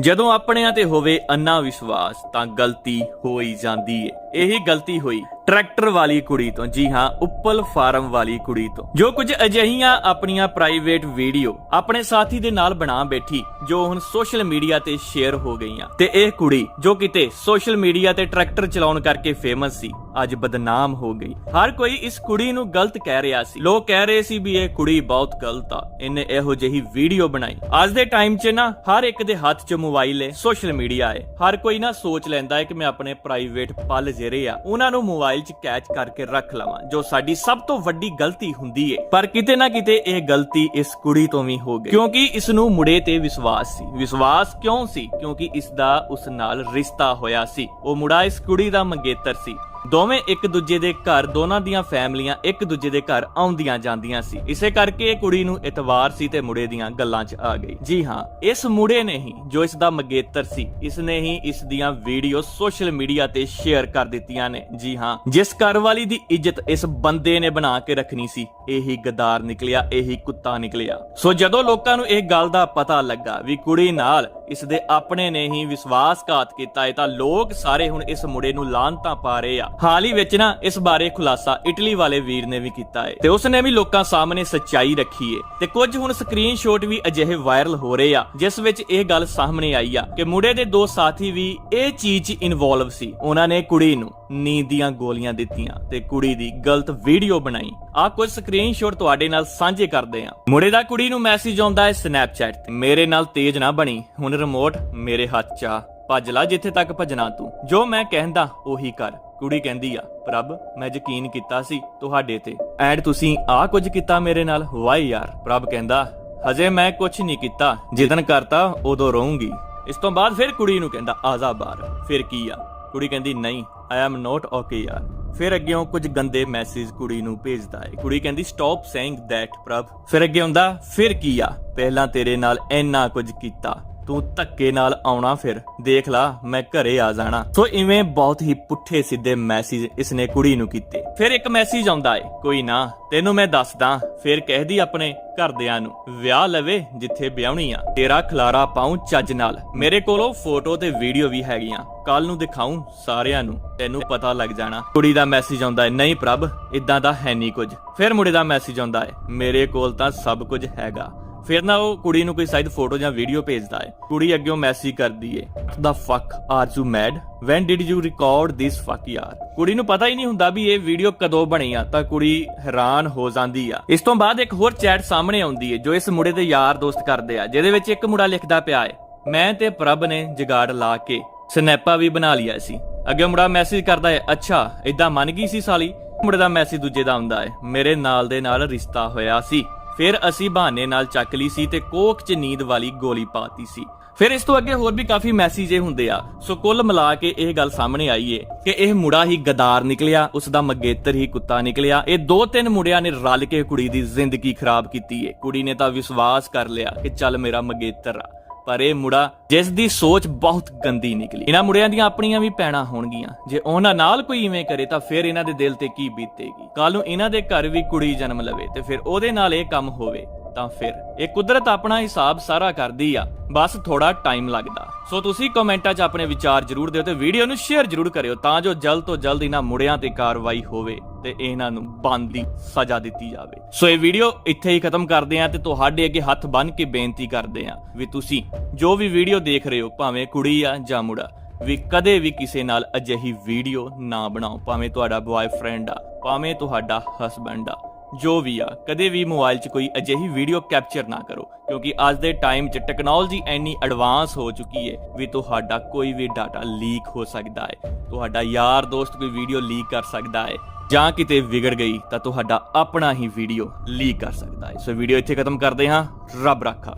ਜਦੋਂ ਆਪਣਿਆਂ ਤੇ ਹੋਵੇ ਅੰਨਾ ਵਿਸ਼ਵਾਸ, ਤਾਂ ਗਲਤੀ ਹੋ ਹੀ ਜਾਂਦੀ ਏ। ਇਹੀ ਗਲਤੀ ਹੋਈ ਟਰੈਕਟਰ ਵਾਲੀ ਕੁੜੀ ਤੋਂ। ਜੀ ਹਾਂ, ਉੱਪਲ ਫਾਰਮ ਵਾਲੀ ਕੁੜੀ ਤੋਂ। ਜੋ ਕੁਝ ਅਜਿਹੀਆਂ ਆਪਣੀਆਂ ਪ੍ਰਾਈਵੇਟ ਵੀਡੀਓ ਆਪਣੇ ਸਾਥੀ ਦੇ ਨਾਲ ਬਣਾ ਬੈਠੀ, ਜੋ ਹੁਣ ਸੋਸ਼ਲ ਮੀਡੀਆ ਤੇ ਸ਼ੇਅਰ ਹੋ ਗਈਆਂ। ਤੇ ਇਹ ਕੁੜੀ, ਜੋ ਕਿਤੇ ਸੋਸ਼ਲ ਮੀਡੀਆ ਤੇ ਟਰੈਕਟਰ ਚਲਾਉਣ ਕਰਕੇ ਫੇਮਸ ਸੀ ਅੱਜ ਬਦਨਾਮ ਹੋ ਗਈ। ਹਰ ਕੋਈ ਇਸ ਕੁੜੀ ਨੂੰ ਗਲਤ ਕਹਿ ਰਿਹਾ ਸੀ। ਲੋਕ ਕਹਿ ਰਹੇ ਸੀ ਵੀ ਇਹ ਕੁੜੀ ਬਹੁਤ ਗਲਤ ਆ। ਇਹਨੇ ਇਹੋ ਜਿਹੀ ਵੀਡੀਓ ਬਣਾਈ। ਅੱਜ ਦੇ ਟਾਈਮ 'ਚ ਨਾ ਹਰ ਇੱਕ ਦੇ ਹੱਥ 'ਚ ਮੋਬਾਈਲ ਹੈ ਸੋਸ਼ਲ ਮੀਡੀਆ ਹੈ ਹਰ ਕੋਈ ਨਾ ਸੋਚ ਲੈਂਦਾ ਹੈ ਕਿ ਮੈਂ ਆਪਣੇ ਪ੍ਰਾਈਵੇਟ ਪਲ ਜਿਹੜੇ ਆ, ਉਹਨਾਂ ਨੂੰ ਮੋਬਾਈਲ 'ਚ ਕੈਚ ਕਰਕੇ ਰੱਖ ਲਵਾਂ, ਜੋ ਸਾਡੀ ਸਭ ਤੋਂ ਵੱਡੀ ਗਲਤੀ ਹੁੰਦੀ ਹੈ ਪਰ ਕਿਤੇ ਨਾ ਕਿਤੇ ਇਹ ਗਲਤੀ ਇਸ ਕੁੜੀ ਤੋਂ ਵੀ ਹੋ ਗਈ। ਕਿਉਂਕਿ ਇਸ ਨੂੰ ਮੁੰਡੇ ਤੇ ਵਿਸ਼ਵਾਸ ਸੀ। ਵਿਸ਼ਵਾਸ ਕਿਉਂ ਸੀ? ਕਿਉਂਕਿ ਇਸ ਦਾ ਉਸ ਨਾਲ ਰਿਸ਼ਤਾ ਹੋਇਆ ਸੀ। ਉਹ ਮੁੜਾ ਇਸ ਕੁੜੀ ਦਾ ਮੰਗੇਤਰ ਸੀ। ਦੋਵੇਂ ਇੱਕ ਦੂਜੇ ਦੇ ਘਰ, ਦੋਨਾਂ ਦੀਆਂ ਫੈਮਲੀਆਂ ਇੱਕ ਦੂਜੇ ਦੇ ਘਰ ਆਉਂਦੀਆਂ ਜਾਂਦੀਆਂ ਸੀ। ਇਸੇ ਕਰਕੇ ਇਹ ਕੁੜੀ ਨੂੰ ਇਤਵਾਰ ਸੀ ਤੇ ਮੁੜੇ ਦੀਆਂ ਗੱਲਾਂ 'ਚ ਆ ਗਈ। ਜੀ ਹਾਂ, ਇਸ ਮੁੜੇ ਨੇ ਹੀ ਜੋ ਇਸ ਦਾ ਮੰਗੇਤਰ ਸੀ, ਇਸ ਨੇ ਹੀ ਇਸ ਦੀਆਂ ਵੀਡੀਓ ਸੋਸ਼ਲ ਮੀਡੀਆ ਤੇ ਸ਼ੇਅਰ ਕਰ ਦਿੱਤੀਆਂ ਨੇ। ਜੀ ਹਾਂ, ਜਿਸ ਘਰ ਵਾਲੀ ਦੀ ਇੱਜ਼ਤ ਇਸ ਬੰਦੇ ਨੇ ਬਣਾ ਕੇ ਰੱਖਣੀ ਸੀ, ਇਹੀ ਗਦਾਰ ਨਿਕਲਿਆ, ਇਹੀ ਕੁੱਤਾ ਨਿਕਲਿਆ। ਸੋ ਜਦੋਂ ਲੋਕਾਂ ਨੂੰ ਇਹ ਗੱਲ ਦਾ ਪਤਾ ਲੱਗਾ ਵੀ ਕੁੜੀ ਨਾਲ ਇਸ ਦੇ ਆਪਣੇ ਨੇ ਹੀ ਵਿਸ਼ਵਾਸਘਾਤ ਕੀਤਾ ਹੈ, ਤਾਂ ਲੋਕ ਸਾਰੇ ਹੁਣ ਇਸ ਮੁੜੇ ਨੂੰ ਲਾਂਤਾਂ ਪਾ ਰਹੇ ਆ। ਹਾਲ ਹੀ ਵਿੱਚ ਨਾ ਇਸ ਬਾਰੇ ਖੁਲਾਸਾ ਇਟਲੀ ਵਾਲੇ ਵੀਰ ਨੇ ਵੀ ਕੀਤਾ ਹੈ ਤੇ ਉਸ ਨੇ ਵੀ ਲੋਕਾਂ ਸਾਹਮਣੇ ਸੱਚਾਈ ਰੱਖੀ ਹੈ ਤੇ ਕੁਝ ਹੁਣ ਸਕਰੀਨਸ਼ਾਟ ਵੀ ਅਜਿਹੇ ਵਾਇਰਲ ਹੋ ਰਹੇ ਆ, ਜਿਸ ਵਿੱਚ ਇਹ ਗੱਲ ਸਾਹਮਣੇ ਆਈ ਆ ਕਿ ਮੁੰਡੇ ਦੇ ਦੋ ਸਾਥੀ ਵੀ ਇਹ ਚੀਜ਼ 'ਚ ਇਨਵੋਲਵ ਸੀ। ਉਹਨਾਂ ਨੇ ਕੁੜੀ ਨੂੰ ਨੀਂਦ ਦੀਆਂ ਗੋਲੀਆਂ ਦਿੱਤੀਆਂ ਤੇ ਕੁੜੀ ਦੀ ਗਲਤ ਵੀਡੀਓ ਬਣਾਈ। ਆ ਕੁਝ ਸਕਰੀਨਸ਼ਾਟ ਤੁਹਾਡੇ ਨਾਲ ਸਾਂਝੇ ਕਰਦੇ ਆ। ਮੁੰਡੇ ਦਾ ਕੁੜੀ ਨੂੰ ਮੈਸੇਜ ਆਉਂਦਾ ਹੈ ਸਨੈਪਚੈਟ ਤੇ। ਮੇਰੇ ਨਾਲ ਤੇਜ਼ ਨਾ ਬਣੀ। ਹੁਣ ਰਿਮੋਟ ਮੇਰੇ ਹੱਥ 'ਚ ਆ। ਭੱਜ ਲਾ ਜਿੱਥੇ ਤੱਕ ਭਜਣਾ ਤੂੰ। ਜੋ ਮੈਂ ਕਹਿੰਦਾ, ਉਹੀ ਕਰ। ਕੁੜੀ ਕਹਿੰਦੀ ਆ, ਪ੍ਰਭ, ਮੈਂ ਯਕੀਨ ਕੀਤਾ ਸੀ ਤੁਹਾਡੇ ਤੇ। ਐਂਡ ਤੁਸੀਂ ਆ ਕੁਝ ਕੀਤਾ ਮੇਰੇ ਨਾਲ? ਵਾਈ ਯਾਰ, ਪ੍ਰਭ ਕਹਿੰਦਾ, ਹਜੇ ਮੈਂ ਕੁਝ ਨਹੀਂ ਕੀਤਾ। ਜਿੱਦਨ ਕਰਤਾ, ਉਦੋਂ ਰਹੂੰਗੀ। ਇਸ ਤੋਂ ਬਾਅਦ ਫਿਰ ਕੁੜੀ ਨੂੰ ਕਹਿੰਦਾ, ਆਜ਼ਾ ਬਾਹਰ ਫਿਰ ਕੀ ਆ? ਕੁੜੀ ਕਹਿੰਦੀ, ਨਹੀਂ ਆਈ ਐਮ ਨੋਟ ਓਕੇ ਯਾਰ। ਫਿਰ ਅੱਗੇੋਂ ਕੁਝ ਗੰਦੇ ਮੈਸੇਜ ਕੁੜੀ ਨੂੰ ਭੇਜਦਾ ਏ। ਕੁੜੀ ਕਹਿੰਦੀ ਸਟਾਪ ਸੇਇੰਗ ਥੈਟ ਪ੍ਰਭ। ਫਿਰ ਅੱਗੇ ਹੁੰਦਾ ਫਿਰ ਕੀ ਆ? ਪਹਿਲਾਂ ਤੇਰੇ ਨਾਲ ਇੰਨਾ ਕੁਝ ਕੀਤਾ। ਤੂੰ ਧੱਕੇ ਨਾਲ ਆਉਣਾ ਫਿਰ। ਦੇਖ ਲਾ, ਮੈਂ ਘਰੇ ਆ ਜਾਣਾ। ਸੋ ਇਵੇਂ ਬਹੁਤ ਹੀ ਪੁੱਠੇ ਸਿੱਧੇ ਮੈਸੇਜ ਇਸਨੇ ਕੁੜੀ ਨੂੰ ਕੀਤੇ। ਫਿਰ ਇੱਕ ਮੈਸੇਜ ਆਉਂਦਾ ਏ, ਕੋਈ ਨਾ, ਤੈਨੂੰ ਮੈਂ ਦੱਸਦਾ, ਫਿਰ ਕਹਿਦੀ ਆਪਣੇ ਘਰਦਿਆਂ ਨੂੰ, ਵਿਆਹ ਲਵੇ ਜਿੱਥੇ ਵਿਆਹਣੀ ਆ, ਤੇਰਾ ਖਲਾਰਾ ਪਾਉ ਚੱਜ ਨਾਲ। ਮੇਰੇ ਕੋਲੋਂ ਫੋਟੋ ਤੇ ਵੀਡੀਓ ਵੀ ਹੈਗੀਆਂ ਕੱਲ ਨੂੰ ਦਿਖਾਉਂ ਸਾਰਿਆਂ ਨੂੰ, ਤੈਨੂੰ ਪਤਾ ਲੱਗ ਜਾਣਾ। ਕੁੜੀ ਦਾ ਮੈਸੇਜ ਆਉਂਦਾ ਹੈ ਨਹੀਂ ਪ੍ਰਭ ਇਦਾਂ ਦਾ ਹੈ ਨਹੀਂ ਕੁਝ। ਫਿਰ ਮੁੰਡੇ ਦਾ ਮੈਸੇਜ ਆਉਂਦਾ ਹੈ ਮੇਰੇ ਕੋਲ ਤਾਂ ਸਭ ਕੁਝ ਹੈਗਾ। ਫਿਰ ਨਾ ਉਹ ਕੁੜੀ ਨੂੰ ਕੋਈ ਸ਼ਾਇਦ ਫੋਟੋ ਜਾਂ ਵੀਡੀਓ ਭੇਜਦਾ ਹੈ। ਕੁੜੀ ਅੱਗੇ ਮੈਸੇਜ ਕਰਦੀ ਏ the fuck are you mad when did you record this fuck ਯਾਰ? ਕੁੜੀ ਨੂੰ ਪਤਾ ਹੀ ਨਹੀਂ ਹੁੰਦਾ ਵੀ ਇਹ ਵੀਡੀਓ ਕਦੋਂ ਬਣੀ ਆ, ਤਾਂ ਕੁੜੀ ਹੈਰਾਨ ਹੋ ਜਾਂਦੀ ਆ। ਇਸ ਤੋਂ ਬਾਅਦ ਇੱਕ ਹੋਰ ਚੈਟ ਸਾਹਮਣੇ ਆਉਂਦੀ ਏ, ਜੋ ਇਸ ਮੁੰਡੇ ਦੇ ਯਾਰ ਦੋਸਤ ਕਰਦੇ ਆ, ਜਿਹਦੇ ਵਿੱਚ ਇੱਕ ਮੁੰਡਾ ਲਿਖਦਾ ਪਿਆ ਏ, ਮੈਂ ਤੇ ਪ੍ਰਭ ਨੇ ਜਗਾੜ ਲਾ ਕੇ ਸਨੈਪਾ ਵੀ ਬਣਾ ਲਿਆ ਸੀ। ਅੱਗੇ ਮੁੰਡਾ ਮੈਸੇਜ ਕਰਦਾ ਏ, ਅੱਛਾ ਇਦਾਂ ਮੰਨ ਗਈ ਸੀ ਸਾਲੀ? ਮੁੰਡੇ ਦਾ ਮੈਸੇਜ ਦੂਜੇ ਦਾ ਆਉਂਦਾ ਏ, ਮੇਰੇ ਨਾਲ ਦੇ ਨਾਲ ਰਿਸ਼ਤਾ ਹੋਇਆ ਸੀ। ਫਿਰ ਅਸੀਂ ਬਹਾਨੇ ਨਾਲ ਚੱਕ ਲਈ ਸੀ ਤੇ ਕੋਕ 'ਚ ਨੀਂਦ ਵਾਲੀ ਗੋਲੀ ਪਾਤੀ ਸੀ। ਫਿਰ ਇਸ ਤੋਂ ਅੱਗੇ ਹੋਰ ਵੀ ਕਾਫੀ ਮੈਸੇਜ ਇਹ ਹੁੰਦੇ ਆ। ਸੋ ਕੁੱਲ ਮਿਲਾ ਕੇ ਇਹ ਗੱਲ ਸਾਹਮਣੇ ਆਈ ਏ ਕਿ ਇਹ ਮੁੰਡਾ ਹੀ ਗਦਾਰ ਨਿਕਲਿਆ ਉਸ ਦਾ ਮੰਗੇਤਰ ਹੀ ਕੁੱਤਾ ਨਿਕਲਿਆ। ਇਹ ਦੋ ਤਿੰਨ ਮੁੰਡਿਆਂ ਨੇ ਰਲ ਕੇ ਕੁੜੀ ਦੀ ਜ਼ਿੰਦਗੀ ਖਰਾਬ ਕੀਤੀ ਏ। ਕੁੜੀ ਨੇ ਤਾਂ ਵਿਸ਼ਵਾਸ ਕਰ ਲਿਆ ਕਿ ਚੱਲ ਮੇਰਾ ਮੰਗੇਤਰ ਆ। ਪਰ ਇਹ ਮੁੰਡਾ ਜਿਸ ਦੀ ਸੋਚ ਬਹੁਤ ਗੰਦੀ ਨਿਕਲੀ। ਇਹਨਾਂ ਮੁੰਡਿਆਂ ਦੀਆਂ ਆਪਣੀਆਂ ਵੀ ਪੈਣਾ ਹੋਣਗੀਆਂ। ਜੇ ਉਹਨਾਂ ਨਾਲ ਕੋਈ ਇਵੇਂ ਕਰੇ ਤਾਂ ਫਿਰ ਇਹਨਾਂ ਦੇ ਦਿਲ ਤੇ ਕੀ ਬੀਤੇਗੀ? ਕੱਲ ਨੂੰ ਇਹਨਾਂ ਦੇ ਘਰ ਵੀ ਕੁੜੀ ਜਨਮ ਲਵੇ ਤੇ ਫਿਰ ਉਹਦੇ ਨਾਲ ਇਹ ਕੰਮ ਹੋਵੇ। ਤਾਂ ਫਿਰ ਇਹ ਕੁਦਰਤ ਆਪਣਾ ਹਿਸਾਬ ਸਾਰਾ ਕਰਦੀ ਆ। ਬਸ ਥੋੜਾ ਟਾਈਮ ਲੱਗਦਾ। ਸੋ ਤੁਸੀਂ ਕਮੈਂਟਾਂ 'ਚ ਆਪਣੇ ਵਿਚਾਰ ਜਰੂਰ ਦਿਓ ਤੇ ਵੀਡੀਓ ਨੂੰ ਸ਼ੇਅਰ ਜਰੂਰ ਕਰਿਓ ਤਾਂ ਜੋ ਜਲਦ ਤੋਂ ਜਲਦ ਇਹਨਾਂ ਮੁੰਡਿਆਂ ਤੇ ਕਾਰਵਾਈ ਹੋਵੇ ਤੇ ਇਹਨਾਂ ਨੂੰ ਬੰਦੀ ਸਜ਼ਾ ਦਿੱਤੀ ਜਾਵੇ। ਸੋ ਇਹ ਵੀਡੀਓ ਇੱਥੇ ਹੀ ਖਤਮ ਕਰਦੇ ਆਂ ਤੇ ਤੁਹਾਡੇ ਅੱਗੇ ਹੱਥ ਬੰਨ ਕੇ ਬੇਨਤੀ ਕਰਦੇ ਆਂ ਵੀ ਤੁਸੀਂ ਜੋ ਵੀ ਵੀਡੀਓ ਦੇਖ ਰਹੇ ਹੋ, ਭਾਵੇਂ ਕੁੜੀ ਆ ਜਾਂ ਮੁੰਡਾ, ਵੀ ਕਦੇ ਵੀ ਕਿਸੇ ਨਾਲ ਅਜਿਹੀ ਵੀਡੀਓ ਨਾ ਬਣਾਓ, ਭਾਵੇਂ ਤੁਹਾਡਾ ਬॉयਫ੍ਰੈਂਡ ਆ, ਭਾਵੇਂ ਤੁਹਾਡਾ ਹਸਬੰਡ ਆ। ਜੋ ਵੀ ਆ, ਕਦੇ ਵੀ ਮੋਬਾਈਲ 'ਚ ਕੋਈ ਅਜਿਹੀ ਵੀਡੀਓ ਕੈਪਚਰ ਨਾ ਕਰੋ, ਕਿਉਂਕਿ ਅੱਜ ਦੇ ਟਾਈਮ 'ਚ ਟੈਕਨੋਲੋਜੀ ਇੰਨੀ ਐਡਵਾਂਸ ਹੋ ਚੁੱਕੀ ਹੈ ਵੀ ਤੁਹਾਡਾ ਕੋਈ ਵੀ ਡਾਟਾ ਲੀਕ ਹੋ ਸਕਦਾ ਹੈ, ਤੁਹਾਡਾ ਯਾਰ ਦੋਸਤ ਕੋਈ ਵੀਡੀਓ ਲੀਕ ਕਰ ਸਕਦਾ ਹੈ, ਜਾਂ ਕਿਤੇ ਵਿਗੜ ਗਈ ਤਾਂ ਤੁਹਾਡਾ ਆਪਣਾ ਹੀ ਵੀਡੀਓ ਲੀਕ ਕਰ ਸਕਦਾ ਹੈ। ਸੋ ਵੀਡੀਓ ਇੱਥੇ ਖਤਮ ਕਰਦੇ ਹਾਂ, ਰੱਬ ਰਾਖਾ।